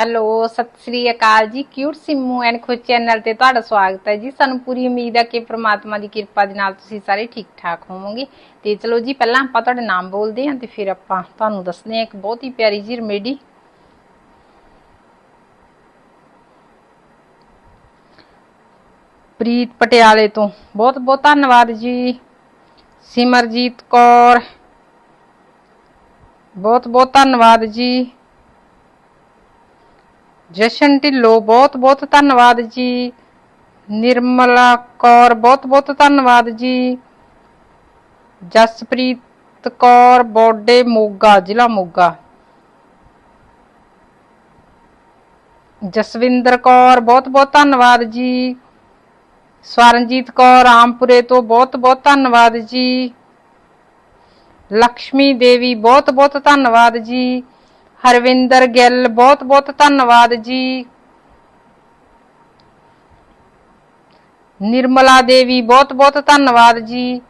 Hello, ਸਤਿ ਸ੍ਰੀ ਅਕਾਲ ਜੀ। Cute Simmu and Khush channel ਤੇ ਤੁਹਾਡਾ ਸਵਾਗਤ ਹੈ ਜੀ। ਸਾਨੂੰ ਪੂਰੀ ਉਮੀਦ ਹੈ ਕਿ ਪ੍ਰਮਾਤਮਾ ਦੀ ਕਿਰਪਾ ਦੇ ਨਾਲ ਤੁਸੀਂ ਸਾਰੇ ਠੀਕ ਠਾਕ ਹੋਵੋਗੇ। ਤੇ ਚਲੋ ਜੀ, ਪਹਿਲਾਂ ਆਪਾਂ ਤੁਹਾਡੇ ਨਾਮ ਬੋਲਦੇ ਹਾਂ ਤੇ ਫਿਰ ਆਪਾਂ ਤੁਹਾਨੂੰ ਦੱਸਦੇ ਹਾਂ ਇੱਕ ਬਹੁਤ ਹੀ ਪਿਆਰੀ ਜੀ ਰਮੇਡੀ ਪ੍ਰੀਤ ਪਟਿਆਲੇ ਤੋਂ। ਬਹੁਤ ਬਹੁਤ ਧੰਨਵਾਦ ਜੀ। ਸਿਮਰਜੀਤ ਕੌਰ। ਬਹੁਤ ਬਹੁਤ ਧੰਨਵਾਦ ਜੀ। ਜਸ਼ਨ ਢਿੱਲੋਂ, ਬਹੁਤ ਬਹੁਤ ਧੰਨਵਾਦ ਜੀ। ਨਿਰਮਲਾ ਕੌਰ, ਬਹੁਤ ਬਹੁਤ ਧੰਨਵਾਦ ਜੀ। ਜਸਪ੍ਰੀਤ ਕੌਰ, ਬੋਡੇ ਮੋਗਾ, ਜ਼ਿਲ੍ਹਾ ਮੋਗਾ। ਜਸਵਿੰਦਰ ਕੌਰ, ਬਹੁਤ ਬਹੁਤ ਧੰਨਵਾਦ ਜੀ। ਸਵਰਨਜੀਤ ਕੌਰ, ਆਮਪੁਰੇ ਤੋਂ ਬਹੁਤ ਬਹੁਤ ਧੰਨਵਾਦ ਜੀ। ਲక్ష్ਮੀ ਦੇਵੀ, ਬਹੁਤ ਬਹੁਤ ਧੰਨਵਾਦ ਜੀ। ਹਰਵਿੰਦਰ ਗਿੱਲ, ਬਹੁਤ ਬਹੁਤ ਧੰਨਵਾਦ ਜੀ। ਨਿਰਮਲਾ ਦੇਵੀ, ਬਹੁਤ ਬਹੁਤ ਧੰਨਵਾਦ ਜੀ।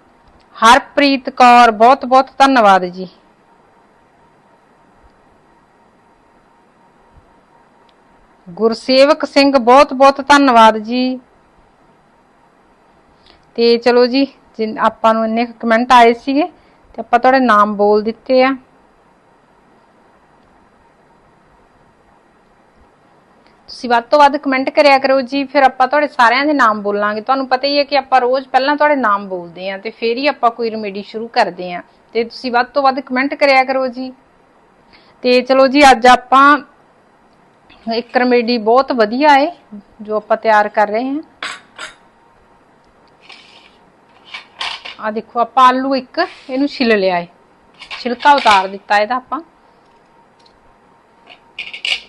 ਹਰਪ੍ਰੀਤ ਕੌਰ, ਬਹੁਤ ਬਹੁਤ ਧੰਨਵਾਦ ਜੀ। ਗੁਰਸੇਵਕ ਸਿੰਘ, ਬਹੁਤ ਬਹੁਤ ਧੰਨਵਾਦ ਜੀ। ਤੇ ਚਲੋ ਜੀ, ਜਿਨ- ਆਪਾਂ ਨੂੰ ਇੰਨੇ ਕਮੈਂਟ ਆਏ ਸੀਗੇ, ਤੇ ਆਪਾਂ ਤੁਹਾਡੇ ਨਾਮ ਬੋਲ ਦਿੱਤੇ ਆ। ਤੁਸੀਂ ਵੱਧ ਤੋਂ ਵੱਧ ਕਮੈਂਟ ਕਰਿਆ ਕਰੋ ਜੀ, ਫਿਰ ਆਪਾਂ ਤੁਹਾਡੇ ਸਾਰਿਆਂ ਦੇ ਨਾਮ ਬੋਲਾਂਗੇ। ਤੁਹਾਨੂੰ ਪਤਾ ਹੀ ਹੈ ਕਿ ਆਪਾਂ ਰੋਜ਼ ਪਹਿਲਾਂ ਤੁਹਾਡੇ ਨਾਮ ਬੋਲਦੇ ਆਂ ਤੇ ਫਿਰ ਹੀ ਆਪਾਂ ਕੋਈ ਰਮੇਡੀ ਸ਼ੁਰੂ ਕਰਦੇ ਆਂ ਤੇ ਤੁਸੀਂ ਵੱਧ ਤੋਂ ਵੱਧ ਕਮੈਂਟ ਕਰਿਆ ਕਰੋ ਜੀ। ਤੇ ਚਲੋ ਜੀ, ਅੱਜ ਆਪਾਂ ਇੱਕ ਰਮੇਡੀ ਬਹੁਤ ਵਧੀਆ ਹੈ, ਜੋ ਆਪਾਂ ਤਿਆਰ ਕਰ ਰਹੇ ਹਾਂ। ਆ ਦੇਖੋ, ਆਪਾਂ ਆਲੂ ਇੱਕ, ਇਹਨੂੰ ਛਿਲ ਲਿਆ ਹੈ। ਛਿਲਕਾ ਉਤਾਰ ਦਿੱਤਾ ਇਹਦਾ ਆਪਾਂ।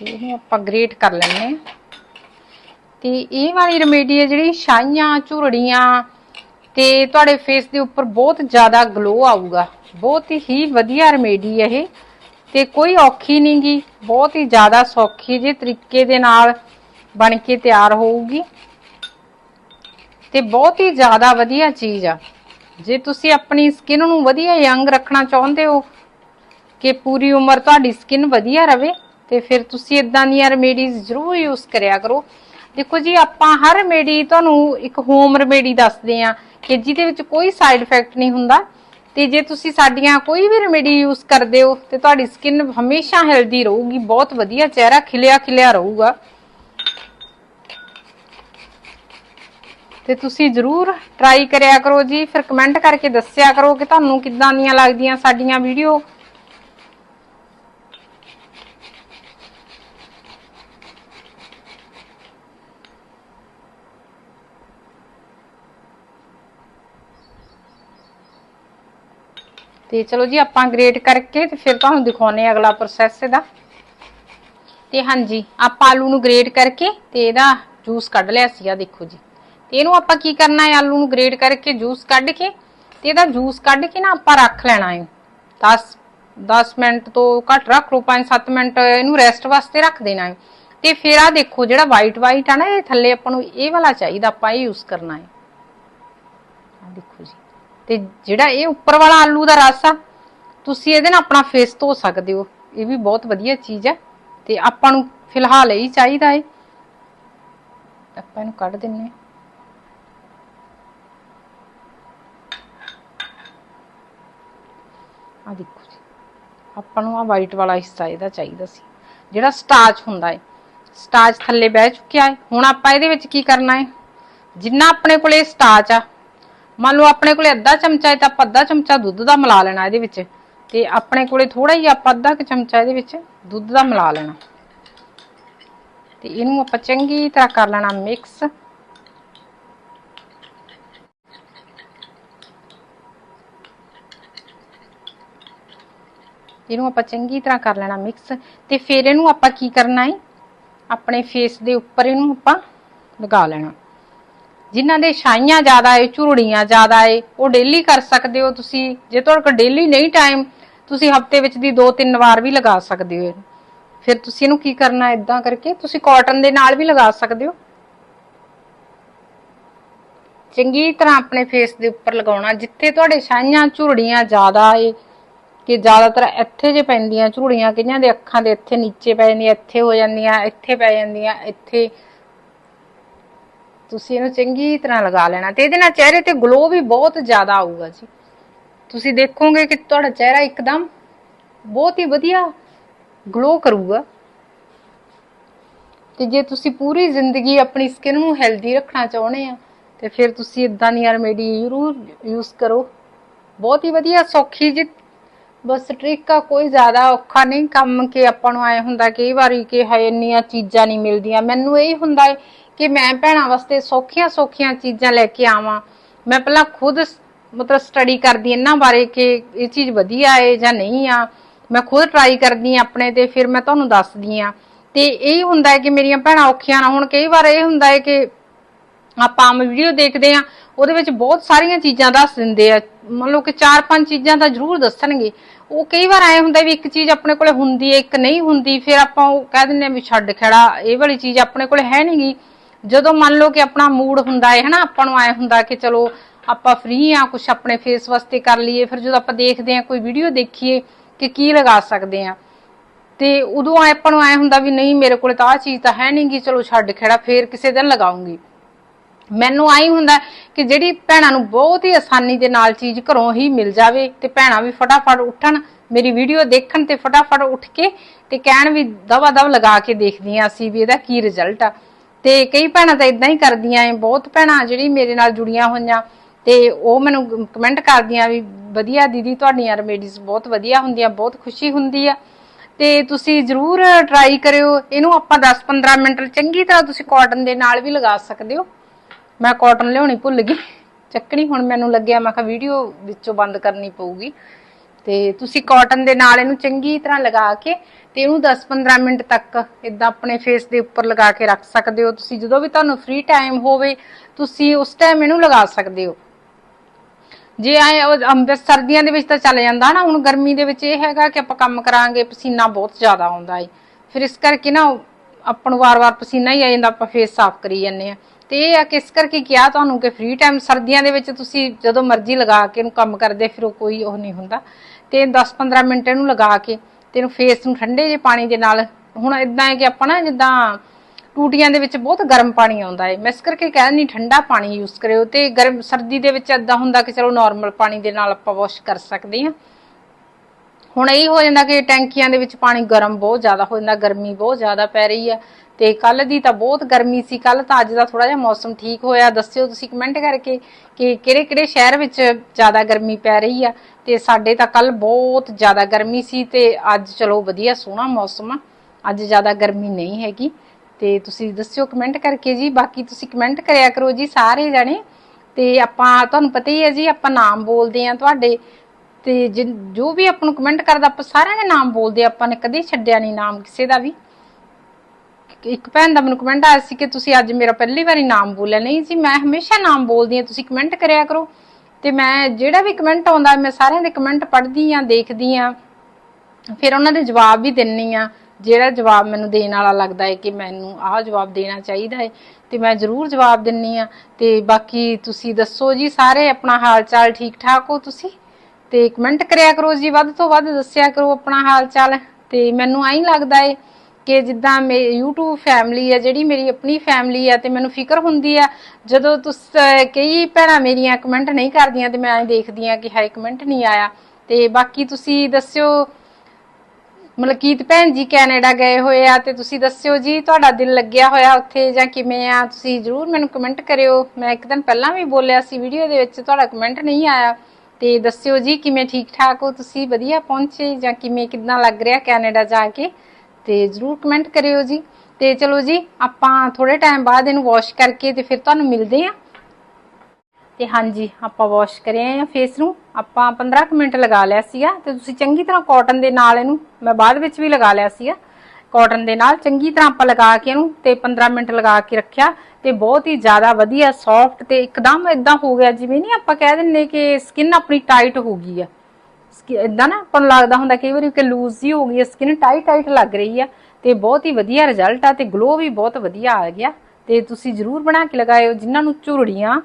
ਇਹਨੂੰ ਆਪਾਂ ਗ੍ਰੇਟ ਕਰ ਲੈਣੇ ਆ ਤੇ ਇਹ ਵਾਲੀ ਰੈਮੇਡੀ ਹੈ ਜਿਹੜੀ ਛਾਈਆਂ ਝੁਰੜੀਆਂ ਤੇ ਤੁਹਾਡੇ ਫੇਸ ਦੇ ਉੱਪਰ ਬਹੁਤ ਜ਼ਿਆਦਾ ਗਲੋ ਆਊਗਾ। ਬਹੁਤ ਹੀ ਵਧੀਆ ਰੈਮੇਡੀ ਹੈ ਇਹ। ਤੇ ਕੋਈ ਔਖੀ ਨਹੀਂਗੀ ਬਹੁਤ ਹੀ ਜ਼ਿਆਦਾ ਸੌਖੀ ਜੇ ਤਰੀਕੇ ਦੇ ਨਾਲ ਬਣ ਕੇ ਤਿਆਰ ਹੋਊਗੀ। ਤੇ ਬਹੁਤ ਹੀ ਜ਼ਿਆਦਾ ਵਧੀਆ ਚੀਜ਼ ਆ। ਜੇ ਤੁਸੀਂ ਆਪਣੀ ਸਕਿਨ ਨੂੰ ਵਧੀਆ ਯੰਗ ਰੱਖਣਾ ਚਾਹੁੰਦੇ ਹੋ, ਕਿ ਪੂਰੀ ਉਮਰ ਤੁਹਾਡੀ ਸਕਿਨ ਵਧੀਆ ਰਵੇ ਤੇ ਫਿਰ ਤੁਸੀਂ ਇਦਾਂ ਦੀਆਂ ਰੈਮੇਡੀਜ਼ ਜ਼ਰੂਰ ਯੂਜ਼ ਕਰਿਆ ਕਰੋ। ਦੇਖੋ ਜੀ, ਆਪਾਂ ਹਰ ਰੈਮੇਡੀ ਤੁਹਾਨੂੰ ਇੱਕ ਹੋਮ ਰੈਮੇਡੀ ਦੱਸਦੇ ਆ ਕਿ ਜਿਹਦੇ ਵਿੱਚ ਕੋਈ ਸਾਈਡ ਇਫੈਕਟ ਨਹੀਂ ਹੁੰਦਾ ਤੇ ਜੇ ਤੁਸੀਂ ਸਾਡੀਆਂ ਕੋਈ ਵੀ ਰੈਮੇਡੀ ਯੂਜ਼ ਕਰਦੇ ਹੋ ਤੇ ਤੁਹਾਡੀ ਸਕਿਨ ਹਮੇਸ਼ਾ ਹੈਲਦੀ ਰਹੂਗੀ, ਬਹੁਤ ਵਧੀਆ ਚਿਹਰਾ ਖਿਲਿਆ ਖਿਲਿਆ ਰਹੂਗਾ। ਤੇ ਤੁਸੀਂ ਜਰੂਰ ਟਰਾਈ ਕਰਿਆ ਕਰੋ ਜੀ, ਫਿਰ ਕਮੈਂਟ ਕਰਕੇ ਦੱਸਿਆ ਕਰੋ ਕਿ ਤੁਹਾਨੂੰ ਕਿੱਦਾਂ ਦੀਆਂ ਲੱਗਦੀਆਂ ਸਾਡੀਆਂ ਵੀਡੀਓ ਤੇ ਚਲੋ ਜੀ, ਆਪਾਂ ਗ੍ਰੇਟ ਕਰਕੇ ਤੇ ਫਿਰ ਤੁਹਾਨੂੰ ਦਿਖਾਉਨੇ ਅਗਲਾ ਪ੍ਰੋਸੈਸ ਇਹਦਾ। ਤੇ ਹਾਂਜੀ, ਆਪਾਂ ਆਲੂ ਨੂੰ ਗ੍ਰੇਟ ਕਰਕੇ ਤੇ ਇਹਦਾ ਜੂਸ ਕੱਢ ਲਿਆ ਸੀ ਆ ਦੇਖੋ ਜੀ। ਤੇ ਇਹਨੂੰ ਆਪਾਂ ਕੀ ਕਰਨਾ ਹੈ, ਆਲੂ ਨੂੰ ਗ੍ਰੇਟ ਕਰਕੇ ਜੂਸ ਕੱਢ ਕੇ ਤੇ ਇਹਦਾ ਜੂਸ ਕੱਢ ਕੇ ਨਾ ਆਪਾਂ ਰੱਖ ਲੈਣਾ ਹੈ। 10 10 ਮਿੰਟ ਤੋਂ ਘੱਟ ਰੱਖ ਲਓ 5-7 ਮਿੰਟ ਇਹਨੂੰ ਰੈਸਟ ਵਾਸਤੇ ਰੱਖ ਦੇਣਾ ਹੈ। ਤੇ ਫਿਰ ਆ ਦੇਖੋ, ਜਿਹੜਾ ਵਾਈਟ ਵਾਈਟ ਆ ਨਾ, ਇਹ ਥੱਲੇ ਆਪਾਂ ਨੂੰ ਇਹ ਵਾਲਾ ਚਾਹੀਦਾ, ਆਪਾਂ ਇਹ ਯੂਜ਼ ਕਰਨਾ ਹੈ। ਆ ਦੇਖੋ ਜੀ। ਤੇ ਜਿਹੜਾ ਇਹ ਉੱਪਰ ਵਾਲਾ ਆਲੂ ਦਾ ਰਸ ਆ, ਤੁਸੀਂ ਇਹਦੇ ਨਾਲ ਆਪਣਾ ਫੇਸ ਧੋ ਸਕਦੇ ਹੋ। ਇਹ ਵੀ ਬਹੁਤ ਵਧੀਆ ਚੀਜ਼ ਹੈ ਤੇ ਆਪਾਂ ਨੂੰ ਫਿਲਹਾਲ ਇਹ ਚਾਹੀਦਾ ਹੈ ਆਪਾਂ ਇਹਨੂੰ ਕੱਢ ਦਿੰਨੇ ਆ। ਦੇਖੋ ਜੀ, ਆਪਾਂ ਨੂੰ ਆ ਵਾਈਟ ਵਾਲਾ ਹਿੱਸਾ ਇਹਦਾ ਚਾਹੀਦਾ ਸੀ, ਜਿਹੜਾ ਸਟਾਰਚ ਹੁੰਦਾ ਹੈ ਸਟਾਰਚ ਥੱਲੇ ਬਹਿ ਚੁੱਕਿਆ ਹੈ ਹੁਣ ਆਪਾਂ ਇਹਦੇ ਵਿੱਚ ਕੀ ਕਰਨਾ ਹੈ ਜਿੰਨਾ ਆਪਣੇ ਕੋਲੇ ਸਟਾਰਚ ਆ ਮੰਨ ਲਓ ਆਪਣੇ ਕੋਲੇ ਅੱਧਾ ਚਮਚਾ ਹੈ ਤਾਂ ਆਪਾਂ ਅੱਧਾ ਚਮਚਾ ਦੁੱਧ ਦਾ ਮਿਲਾ ਲੈਣਾ ਇਹਦੇ ਵਿੱਚ। ਤੇ ਆਪਣੇ ਕੋਲੇ ਥੋੜਾ ਹੀ ਆਪਾਂ ਅੱਧਾ ਕੁ ਚਮਚਾ ਇਹਦੇ ਵਿੱਚ ਦੁੱਧ ਦਾ ਮਿਲਾ ਲੈਣਾ। ਤੇ ਇਹਨੂੰ ਆਪਾਂ ਚੰਗੀ ਤਰ੍ਹਾਂ ਕਰ ਲੈਣਾ ਮਿਕਸ। ਇਹਨੂੰ ਆਪਾਂ ਚੰਗੀ ਤਰ੍ਹਾਂ ਕਰ ਲੈਣਾ ਮਿਕਸ। ਤੇ ਫਿਰ ਇਹਨੂੰ ਆਪਾਂ ਕੀ ਕਰਨਾ ਹੈ? ਆਪਣੇ ਫੇਸ ਦੇ ਉੱਪਰ ਇਹਨੂੰ ਆਪਾਂ ਲਗਾ ਲੈਣਾ। ਜਿਨ੍ਹਾਂ ਦੇ ਛਾਈਆਂ ਜ਼ਿਆਦਾ ਏ, ਝੁਰੜੀਆਂ ਜ਼ਿਆਦਾ ਏ, ਉਹ ਡੇਲੀ ਕਰ ਸਕਦੇ ਹੋ ਤੁਸੀਂ। ਜੇ ਤੁਹਾਡੇ ਕੋਲ ਡੇਲੀ ਨਹੀਂ ਟਾਈਮ ਤੁਸੀਂ ਹਫ਼ਤੇ ਵਿੱਚ ਦੀ ਦੋ ਤਿੰਨ ਵਾਰ ਵੀ ਲਗਾ ਸਕਦੇ ਹੋ ਫਿਰ ਤੁਸੀਂ ਇਹਨੂੰ ਕੀ ਕਰਨਾ ਇਦਾਂ ਕਰਕੇ, ਤੁਸੀਂ ਕਾਟਨ ਦੇ ਨਾਲ ਵੀ ਲਗਾ ਸਕਦੇ ਹੋ। ਚੰਗੀ ਤਰ੍ਹਾਂ ਆਪਣੇ ਫੇਸ ਦੇ ਉੱਪਰ ਲਗਾਉਣਾ, ਜਿੱਥੇ ਤੁਹਾਡੇ ਛਾਈਆਂ, ਝੁਰੜੀਆਂ ਜ਼ਿਆਦਾ ਏ, ਕਿ ਜ਼ਿਆਦਾਤਰ ਇੱਥੇ ਜੇ ਪੈਂਦੀਆਂ ਝੂੜੀਆਂ ਕਈਆਂ ਦੇ ਅੱਖਾਂ ਦੇ ਇੱਥੇ ਨੀਚੇ ਪੈ ਜਾਂਦੀਆਂ, ਇੱਥੇ ਹੋ ਜਾਂਦੀਆਂ, ਇੱਥੇ ਪੈ ਜਾਂਦੀਆਂ, ਇੱਥੇ ਤੁਸੀਂ ਇਹਨੂੰ ਚੰਗੀ ਤਰ੍ਹਾਂ ਲਗਾ ਲੈਣਾ ਤੇ ਇਹਦੇ ਨਾਲ ਚਿਹਰੇ ਤੇ ਗਲੋ ਵੀ ਬਹੁਤ ਜ਼ਿਆਦਾ ਆਊਗਾ ਜੀ। ਤੁਸੀਂ ਦੇਖੋਗੇ ਕਿ ਤੁਹਾਡਾ ਚਿਹਰਾ ਇੱਕਦਮ ਬਹੁਤ ਹੀ ਵਧੀਆ ਗਲੋ ਕਰੂਗਾ। ਤੇ ਜੇ ਤੁਸੀਂ ਪੂਰੀ ਜ਼ਿੰਦਗੀ ਆਪਣੀ ਸਕਿਨ ਨੂੰ ਹੈਲਦੀ ਰੱਖਣਾ ਚਾਹੁੰਦੇ ਆ, ਤੇ ਫਿਰ ਤੁਸੀਂ ਇਦਾਂ ਦੀਆਂ ਰੈਮੇਡੀ ਜ਼ਰੂਰ ਯੂਜ਼ ਕਰੋ। ਬਹੁਤ ਹੀ ਵਧੀਆ, ਸੌਖੀ ਜੀ। ਬਸ ਟ੍ਰਿਕ ਆ, ਕੋਈ ਜ਼ਿਆਦਾ ਔਖਾ ਨਹੀਂ। ਕੰਮ ਕਿ ਆਪਾਂ ਨੂੰ ਆਏ ਹੁੰਦਾ, ਕਈ ਵਾਰੀ ਕਿ ਹੈ ਇੰਨੀਆਂ ਚੀਜ਼ਾਂ ਨਹੀਂ ਮਿਲਦੀਆਂ। ਮੈਨੂੰ ਇਹ ਹੁੰਦਾ ਕਿ ਮੈਂ ਭੈਣਾਂ ਵਾਸਤੇ ਸੌਖੀਆਂ ਸੌਖੀਆਂ ਚੀਜ਼ਾਂ ਲੈ ਕੇ ਆਵਾਂ। ਮੈਂ ਪਹਿਲਾਂ ਖੁਦ ਮਤਲਬ ਸਟੱਡੀ ਕਰਦੀ ਇਹਨਾਂ ਬਾਰੇ ਕਿ ਇਹ ਚੀਜ਼ ਵਧੀਆ ਹੈ ਜਾਂ ਨਹੀਂ ਆ। ਮੈਂ ਖੁਦ ਟਰਾਈ ਕਰਦੀ ਆ ਆਪਣੇ ਤੇ, ਫਿਰ ਮੈਂ ਤੁਹਾਨੂੰ ਦੱਸਦੀ ਆ ਤੇ ਇਹ ਹੁੰਦਾ ਹੈ ਕਿ ਮੇਰੀਆਂ ਭੈਣਾਂ ਔਖੀਆਂ ਨਾ ਹੁਣ। ਕਈ ਵਾਰ ਇਹ ਹੁੰਦਾ ਹੈ ਕਿ ਆਪਾਂ ਆਮ ਵੀਡੀਓ ਦੇਖਦੇ ਆ ਉਹਦੇ ਵਿੱਚ ਬਹੁਤ ਸਾਰੀਆਂ ਚੀਜ਼ਾਂ ਦੱਸ ਦਿੰਦੇ ਆ। ਮੰਨ ਲਓ ਕਿ ਚਾਰ ਪੰਜ ਚੀਜ਼ਾਂ ਤਾਂ ਜ਼ਰੂਰ ਦੱਸਣਗੇ। ਉਹ ਕਈ ਵਾਰ ਐ ਹੁੰਦਾ ਵੀ ਇੱਕ ਚੀਜ਼ ਆਪਣੇ ਕੋਲੇ ਹੁੰਦੀ ਹੈ, ਇੱਕ ਨਹੀਂ ਹੁੰਦੀ, ਫਿਰ ਆਪਾਂ ਉਹ ਕਹਿ ਦਿੰਦੇ ਆ ਵੀ ਛੱਡ ਖੜਾ, ਇਹ ਵਾਲੀ ਚੀਜ਼ ਆਪਣੇ ਕੋਲੇ ਹੈ ਨਹੀਂਗੀ ਜਦੋਂ ਮੰਨ ਲਓ ਕਿ ਆਪਣਾ ਮੂਡ ਹੁੰਦਾ ਹੈ, ਹਨਾ, ਆਪਾਂ ਨੂੰ ਐ ਹੁੰਦਾ ਕਿ ਚਲੋ ਆਪਾਂ ਫ੍ਰੀ ਆ ਕੁਝ ਆਪਣੇ ਫੇਸ ਵਾਸਤੇ ਕਰ ਲਈਏ, ਫਿਰ ਜਦੋਂ ਆਪਾਂ ਦੇਖਦੇ ਆ ਕੋਈ ਵੀਡੀਓ ਦੇਖੀਏ ਕਿ ਕੀ ਲਗਾ ਸਕਦੇ ਆ ਤੇ ਉਦੋਂ ਆਪਾਂ ਨੂੰ ਐ ਹੁੰਦਾ ਵੀ ਨਹੀਂ, ਮੇਰੇ ਕੋਲ ਤਾਂ ਆ ਚੀਜ਼ ਤਾਂ ਹੈ ਨਹੀਂਗੀ ਚਲੋ ਛੱਡ ਖੜਾ, ਫੇਰ ਕਿਸੇ ਦਿਨ ਲਗਾਉਂਗੀ। ਮੈਨੂੰ ਆਈ ਹੁੰਦਾ ਕਿ ਜਿਹੜੀ ਭੈਣਾਂ ਨੂੰ ਬਹੁਤ ਹੀ ਆਸਾਨੀ ਦੇ ਨਾਲ ਚੀਜ਼ ਘਰੋਂ ਹੀ ਮਿਲ ਜਾਵੇ ਤੇ ਭੈਣਾਂ ਵੀ ਫਟਾਫਟ ਉੱਠਣ, ਮੇਰੀ ਵੀਡੀਓ ਦੇਖਣ ਤੇ ਫਟਾਫਟ ਉੱਠ ਕੇ ਤੇ ਕਹਿਣ ਵੀ ਦਵਾ ਦਵ ਲਗਾ ਕੇ ਦੇਖਦੀਆਂ ਅਸੀਂ ਵੀ ਇਹਦਾ ਕੀ ਰਿਜ਼ਲਟ ਆ। ਤੇ ਕਈ ਭੈਣਾਂ ਤਾਂ ਇਦਾਂ ਹੀ ਕਰਦੀਆਂ ਐ, ਬਹੁਤ ਭੈਣਾਂ ਜਿਹੜੀ ਮੇਰੇ ਨਾਲ ਜੁੜੀਆਂ ਹੋਈਆਂ। ਤੇ ਉਹ ਮੈਨੂੰ ਕਮੈਂਟ ਕਰਦੀਆਂ ਵੀ, ਵਧੀਆ ਦੀਦੀ, ਤੁਹਾਡੀਆਂ ਰੈਮੇਡੀਜ਼ ਬਹੁਤ ਵਧੀਆ ਹੁੰਦੀਆਂ, ਬਹੁਤ ਖੁਸ਼ੀ ਹੁੰਦੀ ਆ। ਤੇ ਤੁਸੀਂ ਜਰੂਰ ਟਰਾਈ ਕਰਿਓ, ਇਹਨੂੰ ਆਪਾਂ 10-15 ਮਿੰਟ ਚੰਗੀ ਤਰ੍ਹਾਂ ਤੁਸੀਂ ਕਾਟਨ ਦੇ ਨਾਲ ਵੀ ਲਗਾ ਸਕਦੇ ਹੋ। ਮੈਂ ਕਾਟਨ ਲਿਆਉਣੀ ਭੁੱਲ ਗਈ, ਚੱਕਣੀ ਹੁਣ ਮੈਨੂੰ ਲੱਗਿਆ, ਮੈਂ ਕਿਹਾ ਵੀਡੀਓ ਵਿੱਚੋਂ ਬੰਦ ਕਰਨੀ ਪਊਗੀ। ਤੇ ਤੁਸੀਂ ਕਾਟਨ ਦੇ ਨਾਲ ਇਹਨੂੰ ਚੰਗੀ ਤਰ੍ਹਾਂ ਲਗਾ ਕੇ ਤੇ ਇਹਨੂੰ 10-15 ਮਿੰਟ ਤੱਕ ਇਦਾਂ ਆਪਣੇ ਫੇਸ ਦੇ ਉੱਪਰ ਲਗਾ ਕੇ ਰੱਖ ਸਕਦੇ ਹੋ। ਤੁਸੀਂ ਜਦੋਂ ਵੀ ਤੁਹਾਨੂੰ ਫ੍ਰੀ ਟਾਈਮ ਹੋਵੇ, ਤੁਸੀਂ ਉਸ ਟਾਈਮ ਇਹਨੂੰ ਲਗਾ ਸਕਦੇ ਹੋ। ਜੇ ਆਏ ਉਹ ਸਰਦੀਆਂ ਦੇ ਵਿੱਚ ਤਾਂ ਚੱਲ ਜਾਂਦਾ ਨਾ, ਹੁਣ ਗਰਮੀ ਦੇ ਵਿੱਚ ਇਹ ਹੈਗਾ ਕਿ ਆਪਾਂ ਕੰਮ ਕਰਾਂਗੇ, ਪਸੀਨਾ ਬਹੁਤ ਜ਼ਿਆਦਾ ਆਉਂਦਾ ਏ। ਫਿਰ ਇਸ ਕਰਕੇ ਨਾ, ਆਪਾਂ ਨੂੰ ਵਾਰ-ਵਾਰ ਪਸੀਨਾ ਹੀ ਆ ਜਾਂਦਾ, ਆਪਾਂ ਫੇਸ ਸਾਫ਼ ਕਰੀ ਜਾਂਦੇ ਆ ਤੇ ਇਹ ਆ ਕਿ ਇਸ ਕਰਕੇ ਕਿਹਾ ਤੁਹਾਨੂੰ ਕਿ ਫ੍ਰੀ ਟਾਈਮ ਸਰਦੀਆਂ ਦੇ ਵਿੱਚ ਤੁਸੀਂ ਜਦੋਂ ਮਰਜ਼ੀ ਲਗਾ ਕੇ ਇਹਨੂੰ ਕੰਮ ਕਰਦੇ, ਫਿਰ ਉਹ ਕੋਈ ਉਹ ਨਹੀਂ ਹੁੰਦਾ। ਤੇ 10-15 ਮਿੰਟ ਇਹਨੂੰ ਲਗਾ ਕੇ ਤੇ ਇਹਨੂੰ ਫੇਸ ਨੂੰ ਠੰਡੇ ਜਿਹੇ ਪਾਣੀ ਦੇ ਨਾਲ, ਹੁਣ ਇਦਾਂ ਹੈ ਕਿ ਆਪਾਂ ਨਾ ਜਿੱਦਾਂ ਟੂਟੀਆਂ ਦੇ ਵਿੱਚ ਬਹੁਤ ਗਰਮ ਪਾਣੀ ਆਉਂਦਾ ਹੈ। ਮੈਂ ਇਸ ਕਰਕੇ ਕਹਿ ਨਹੀਂ ਠੰਡਾ ਪਾਣੀ ਯੂਜ਼ ਕਰਿਓ ਤੇ ਗਰਮ ਸਰਦੀ ਦੇ ਵਿੱਚ ਇਦਾਂ ਹੁੰਦਾ ਕਿ ਚਲੋ ਨਾਰਮਲ ਪਾਣੀ ਦੇ ਨਾਲ ਆਪਾਂ ਵਾਸ਼ ਕਰ ਸਕਦੇ ਹਾਂ। ਹੁਣ ਇਹ ਹੋ ਜਾਂਦਾ ਕਿ ਟੈਂਕੀਆਂ ਦੇ ਵਿੱਚ ਪਾਣੀ ਗਰਮ ਬਹੁਤ ਜ਼ਿਆਦਾ ਹੋ ਜਾਂਦਾ, ਗਰਮੀ ਬਹੁਤ ਜ਼ਿਆਦਾ ਪੈ ਰਹੀ ਆ। ਤੇ ਕੱਲ ਦੀ ਤਾਂ ਬਹੁਤ ਗਰਮੀ ਸੀ ਕੱਲ ਤਾਂ ਅੱਜ ਦਾ ਥੋੜਾ ਜਿਹਾ ਮੌਸਮ ਠੀਕ ਹੋਇਆ। ਦੱਸਿਓ ਤੁਸੀਂ ਕਮੈਂਟ ਕਰਕੇ ਕਿ ਕਿਹੜੇ ਕਿਹੜੇ ਸ਼ਹਿਰ ਵਿੱਚ ਜ਼ਿਆਦਾ ਗਰਮੀ ਪੈ ਰਹੀ ਆ। ਤੇ ਸਾਡੇ ਤਾਂ ਕੱਲ ਬਹੁਤ ਜ਼ਿਆਦਾ ਗਰਮੀ ਸੀ ਤੇ ਅੱਜ ਚਲੋ ਵਧੀਆ ਸੋਹਣਾ ਮੌਸਮ ਆ। ਅੱਜ ਜ਼ਿਆਦਾ ਗਰਮੀ ਨਹੀਂ ਹੈਗੀ। ਤੇ ਤੁਸੀਂ ਦੱਸਿਓ ਕਮੈਂਟ ਕਰਕੇ ਜੀ। ਬਾਕੀ ਤੁਸੀਂ ਕਮੈਂਟ ਕਰਿਆ ਕਰੋ ਜੀ ਸਾਰੇ ਜਣੇ। ਤੇ ਆਪਾਂ, ਤੁਹਾਨੂੰ ਪਤਾ ਹੀ ਹੈ ਜੀ, ਆਪਾਂ ਨਾਮ ਬੋਲਦੇ ਆ ਤੁਹਾਡੇ। ਤੇ ਜਿਨ- ਜੋ ਵੀ ਆਪਾਂ ਨੂੰ ਕਮੈਂਟ ਕਰਦਾ, ਆਪਾਂ ਸਾਰਿਆਂ ਦੇ ਨਾਮ ਬੋਲਦੇ ਆਪਾਂ ਨੇ ਕਦੇ ਛੱਡਿਆ ਨਹੀਂ ਨਾਮ ਕਿਸੇ ਦਾ ਵੀ। ਇੱਕ ਭੈਣ ਦਾ ਮੈਨੂੰ ਕਮੈਂਟ ਆਇਆ ਸੀ ਕਿ ਤੁਸੀਂ ਅੱਜ ਮੇਰਾ ਪਹਿਲੀ ਵਾਰੀ ਨਾਮ ਬੋਲਿਆ ਨਹੀਂ ਜੀ ਮੈਂ ਹਮੇਸ਼ਾ ਨਾਮ ਬੋਲਦੀ ਆ ਤੁਸੀਂ ਕਮੈਂਟ ਕਰਿਆ ਕਰੋ। ਤੇ ਮੈਂ ਜਿਹੜਾ ਵੀ ਕਮੈਂਟ ਆਉਂਦਾ, ਮੈਂ ਸਾਰਿਆਂ ਦੇ ਕਮੈਂਟ ਪੜ੍ਹਦੀ ਆ ਦੇਖਦੀ ਆ ਫਿਰ ਉਹਨਾਂ ਦੇ ਜਵਾਬ ਵੀ ਦਿੰਨੀ ਆ ਜਿਹੜਾ ਜਵਾਬ ਮੈਨੂੰ ਦੇਣ ਵਾਲਾ ਲੱਗਦਾ ਹੈ ਕਿ ਮੈਨੂੰ ਆਹ ਜਵਾਬ ਦੇਣਾ ਚਾਹੀਦਾ ਹੈ, ਤੇ ਮੈਂ ਜ਼ਰੂਰ ਜਵਾਬ ਦਿੰਨੀ ਆ ਤੇ ਬਾਕੀ ਤੁਸੀਂ ਦੱਸੋ ਜੀ ਸਾਰੇ, ਆਪਣਾ ਹਾਲ ਚਾਲ ਠੀਕ ਠਾਕ ਹੋ ਤੁਸੀਂ? ਤੇ ਕਮੈਂਟ ਕਰਿਆ ਕਰੋ ਜੀ, ਵੱਧ ਤੋਂ ਵੱਧ ਦੱਸਿਆ ਕਰੋ ਆਪਣਾ ਹਾਲ ਚਾਲ। ਤੇ ਮੈਨੂੰ ਐਂ ਲੱਗਦਾ ਏ ਕਿ ਜਿੱਦਾਂ ਮੇ, YouTube ਫੈਮਿਲੀ ਆ, ਜਿਹੜੀ ਮੇਰੀ ਆਪਣੀ ਫੈਮਿਲੀ ਆ, ਤੇ ਮੈਨੂੰ ਫਿਕਰ ਹੁੰਦੀ ਆ, ਜਦੋਂ ਤੁਸੀਂ, ਕਈ ਭੈਣਾਂ ਮੇਰੀਆਂ ਕਮੈਂਟ ਨਹੀਂ ਕਰਦੀਆਂ, ਤੇ ਮੈਂ ਐਂ ਦੇਖਦੀ ਆ ਕਿ ਹਾਈ ਕਮੈਂਟ ਨਹੀਂ ਆਇਆ। ਤੇ ਬਾਕੀ ਤੁਸੀਂ ਦੱਸਿਓ, ਮਲਕੀਤ ਭੈਣ ਜੀ ਕੈਨੇਡਾ ਗਏ ਹੋਏ ਆ, ਤੇ ਤੁਸੀਂ ਦੱਸਿਓ ਜੀ, ਤੁਹਾਡਾ ਦਿਲ ਲੱਗਿਆ ਹੋਇਆ ਉੱਥੇ ਜਾਂ ਕਿਵੇਂ ਆ? ਤੁਸੀਂ ਜਰੂਰ ਮੈਨੂੰ ਕਮੈਂਟ ਕਰਿਓ। ਮੈਂ ਇੱਕ ਦਿਨ ਪਹਿਲਾਂ ਵੀ ਬੋਲਿਆ ਸੀ ਵੀਡੀਓ ਦੇ ਵਿੱਚ ਤੁਹਾਡਾ ਕਮੈਂਟ ਨਹੀਂ ਆਇਆ। ਤੇ ਦੱਸਿਓ ਜੀ, ਕਿਵੇਂ ਠੀਕ ਠਾਕ ਹੋ? ਤੁਸੀਂ ਵਧੀਆ ਪਹੁੰਚੇ ਜਾਂ ਕਿਵੇਂ, ਕਿਦਾਂ ਲੱਗ ਰਿਹਾ ਕੈਨੇਡਾ ਜਾ ਕੇ? ਤੇ ਜਰੂਰ ਕਮੈਂਟ ਕਰਿਓ ਜੀ। ਤੇ ਚਲੋ ਜੀ, ਆਪਾਂ ਥੋੜੇ ਟਾਈਮ ਬਾਅਦ ਇਹਨੂੰ ਵਾਸ਼ ਕਰਕੇ ਤੇ ਫਿਰ ਤੁਹਾਨੂੰ ਮਿਲਦੇ ਆਂ ਤੇ ਹਾਂਜੀ, ਆਪਾਂ ਵਾਸ਼ ਕਰਿਆ ਆ ਫੇਸ ਨੂੰ। ਆਪਾਂ 15 ਕੁ ਮਿੰਟ ਲਗਾ ਲਿਆ ਸੀਗਾ ਤੇ ਤੁਸੀਂ ਚੰਗੀ ਤਰ੍ਹਾਂ ਕਾਟਨ ਦੇ ਨਾਲ ਇਹਨੂੰ, ਮੈਂ ਬਾਅਦ ਵਿੱਚ ਵੀ ਲਗਾ ਲਿਆ ਸੀਗਾ। ਕਾਟਨ ਦੇ ਨਾਲ ਚੰਗੀ ਤਰ੍ਹਾਂ ਆਪਾਂ ਲਗਾ ਕੇ ਇਹਨੂੰ ਤੇ 15 ਮਿੰਟ ਲਗਾ ਕੇ ਰੱਖਿਆ ਤੇ ਬਹੁਤ ਹੀ ਜ਼ਿਆਦਾ ਵਧੀਆ ਸੌਫਟ ਤੇ ਇੱਕਦਮ ਇਦਾਂ ਹੋ ਗਿਆ, ਜਿਵੇਂ ਨਹੀਂ ਆਪਾਂ ਕਹਿ ਦਿੰਨੇ ਕਿ ਸਕਿਨ ਆਪਣੀ ਟਾਈਟ ਹੋ ਗਈ ਆ। ਇਦਾਂ ਨਾ ਆਪਾਂ ਨੂੰ ਲੱਗਦਾ ਹੁੰਦਾ ਕਈ ਵਾਰੀ ਕਿ ਲੂਜ਼ ਜੀ ਹੋ ਗਈ ਹੈ ਸਕਿਨ ਟਾਈਟ ਟਾਈਟ ਲੱਗ ਰਹੀ ਆ ਤੇ ਬਹੁਤ ਹੀ ਵਧੀਆ ਰਿਜ਼ਲਟ ਆ ਤੇ ਗਲੋ ਵੀ ਬਹੁਤ ਵਧੀਆ ਆ ਗਿਆ। ਤੇ ਤੁਸੀਂ ਜਰੂਰ ਬਣਾ ਕੇ ਲਗਾਇਓ, ਜਿਨ੍ਹਾਂ ਨੂੰ ਝੁਰੜੀਆਂ,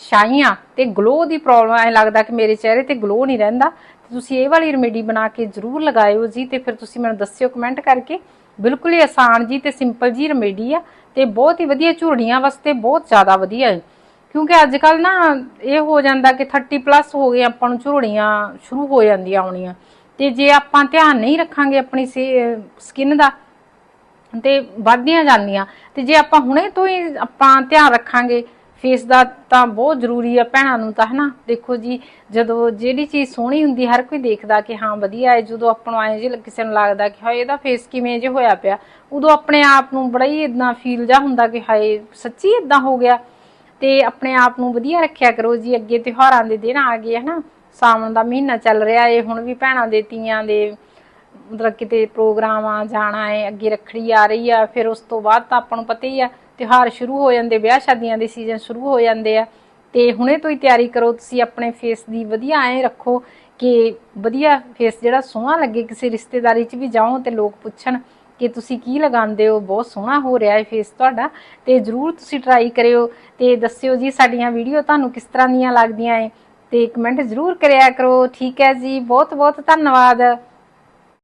ਛਾਈਆਂ ਤੇ ਗਲੋ ਦੀ ਪ੍ਰੋਬਲਮ ਐ ਲੱਗਦਾ ਕਿ ਮੇਰੇ ਚਿਹਰੇ ਤੇ ਗਲੋ ਨਹੀਂ ਰਹਿੰਦਾ। ਤੇ ਤੁਸੀਂ ਇਹ ਵਾਲੀ ਰੈਮੇਡੀ ਬਣਾ ਕੇ ਜ਼ਰੂਰ ਲਗਾਇਓ ਜੀ ਤੇ ਫਿਰ ਤੁਸੀਂ ਮੈਨੂੰ ਦੱਸਿਓ ਕਮੈਂਟ ਕਰਕੇ। ਬਿਲਕੁਲ ਹੀ ਆਸਾਨ ਜੀ ਤੇ ਸਿੰਪਲ ਜੀ ਰੈਮੇਡੀ ਆ ਤੇ ਬਹੁਤ ਹੀ ਵਧੀਆ ਝੁਰੜੀਆਂ ਵਾਸਤੇ ਬਹੁਤ ਜ਼ਿਆਦਾ ਵਧੀਆ ਹੈ। ਕਿਉਂਕਿ ਅੱਜ ਕੱਲ ਨਾ ਇਹ ਹੋ ਜਾਂਦਾ ਕਿ 30 ਪਲੱਸ ਹੋ ਗਏ ਆਪਾਂ ਨੂੰ ਝੁਰੜੀਆਂ, ਸ਼ੁਰੂ ਹੋ ਜਾਂਦੀਆਂ ਆਉਣੀਆਂ ਤੇ ਜੇ ਆਪਾਂ ਧਿਆਨ ਨਹੀਂ ਰੱਖਾਂਗੇ ਆਪਣੀ ਸਕਿਨ ਦਾ, ਤੇ ਵੱਧਦੀਆਂ ਜਾਂਦੀਆਂ। ਤੇ ਜੇ ਆਪਾਂ ਹੁਣੇ ਤੋਂ ਹੀ ਆਪਾਂ ਧਿਆਨ ਰੱਖਾਂਗੇ ਫੇਸ ਦਾ ਤਾਂ ਬਹੁਤ ਜ਼ਰੂਰੀ ਆ ਭੈਣਾਂ ਨੂੰ ਤਾਂ, ਹਨਾ? ਦੇਖੋ ਜੀ, ਜਦੋਂ ਜਿਹੜੀ ਚੀਜ਼ ਸੋਹਣੀ ਹੁੰਦੀ, ਹਰ ਕੋਈ ਦੇਖਦਾ ਕਿ ਹਾਂ, ਵਧੀਆ ਹੈ। ਜਦੋਂ ਆਪਾਂ ਨੂੰ ਆਏ ਜੇ ਕਿਸੇ ਨੂੰ ਲੱਗਦਾ ਕਿ ਹਾਏ, ਇਹਦਾ ਫੇਸ ਕਿਵੇਂ ਜੇ ਹੋਇਆ ਪਿਆ, ਉਦੋਂ ਆਪਣੇ ਆਪ ਨੂੰ ਬੜਾ ਹੀ ਇਦਾਂ ਫੀਲ ਜਾ ਹੁੰਦਾ ਕਿ ਹਾਏ, ਸੱਚੀ ਇਦਾਂ ਹੋ ਗਿਆ। ਤੇ ਆਪਣੇ ਆਪ ਨੂੰ ਵਧੀਆ ਰੱਖਿਆ ਕਰੋ ਜੀ। ਅੱਗੇ ਤਿਉਹਾਰਾਂ ਦੇ ਦਿਨ ਆ ਗਏ, ਹਨਾ? ਸਾਵਣ ਦਾ ਮਹੀਨਾ ਚੱਲ ਰਿਹਾ ਏ, ਹੁਣ ਵੀ ਭੈਣਾਂ ਦੇ ਤੀਆਂ ਦੇ ਮਤਲਬ ਕਿਤੇ ਪ੍ਰੋਗਰਾਮ ਆ, ਜਾਣਾ ਏ, ਅੱਗੇ ਰੱਖੜੀ ਆ ਰਹੀ ਆ, ਫਿਰ ਉਸ ਤੋਂ ਬਾਅਦ ਤਾਂ ਆਪਾਂ ਨੂੰ ਪਤਾ ਹੀ ਆ ਤਿਉਹਾਰ ਸ਼ੁਰੂ ਹੋ ਜਾਂਦੇ, ਵਿਆਹ ਸ਼ਾਦੀਆਂ ਦੇ ਸੀਜ਼ਨ ਸ਼ੁਰੂ ਹੋ ਜਾਂਦੇ ਆ। ਤੇ ਹੁਣੇ ਤੋਂ ਹੀ ਤਿਆਰੀ ਕਰੋ, ਤੁਸੀਂ ਆਪਣੇ ਫੇਸ ਦੀ ਵਧੀਆ ਐ ਰੱਖੋ ਕਿ ਵਧੀਆ ਫੇਸ ਜਿਹੜਾ ਸੋਹਣਾ ਲੱਗੇ, ਕਿਸੇ ਰਿਸ਼ਤੇਦਾਰੀ 'ਚ ਵੀ ਜਾਓ ਤੇ ਲੋਕ ਪੁੱਛਣ ਕਿ ਤੁਸੀਂ ਕੀ ਲਗਾਉਂਦੇ ਹੋ, ਬਹੁਤ ਸੋਹਣਾ ਹੋ ਰਿਹਾ ਹੈ ਫੇਸ ਤੁਹਾਡਾ ਤੇ ਜਰੂਰ ਤੁਸੀਂ ਟਰਾਈ ਕਰਿਓ ਤੇ ਦੱਸਿਓ ਜੀ ਸਾਡੀਆਂ ਵੀਡੀਓ ਤੁਹਾਨੂੰ ਕਿਸ ਤਰ੍ਹਾਂ ਦੀਆਂ ਲੱਗਦੀਆਂ ਏ ਤੇ ਕਮੈਂਟ ਜਰੂਰ ਕਰਿਆ ਕਰੋ। ਠੀਕ ਹੈ ਜੀ ਬਹੁਤ ਬਹੁਤ ਧੰਨਵਾਦ।